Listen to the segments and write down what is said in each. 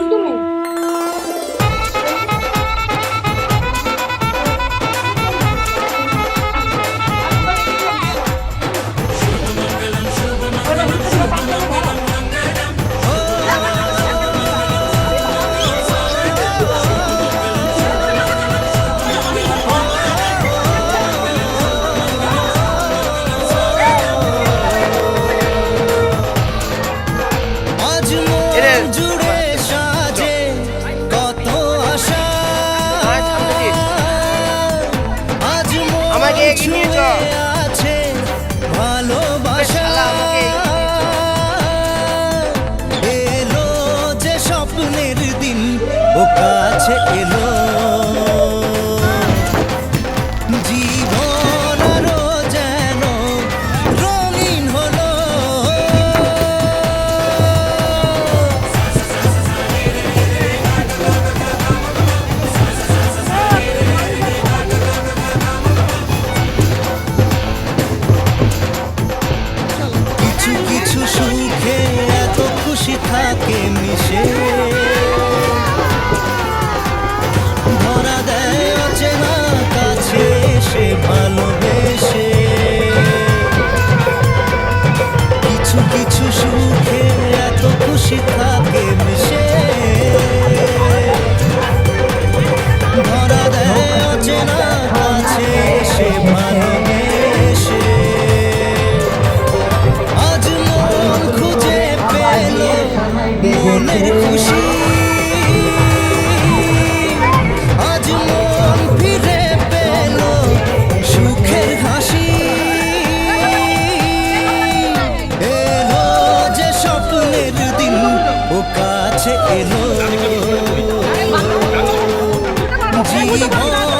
costume. আচ্ছা। আছে ভালোবাসা এলো যে স্বপ্নের দিন ও কাছে এলো she comes. এলো জীবন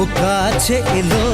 ও কাছে এলো।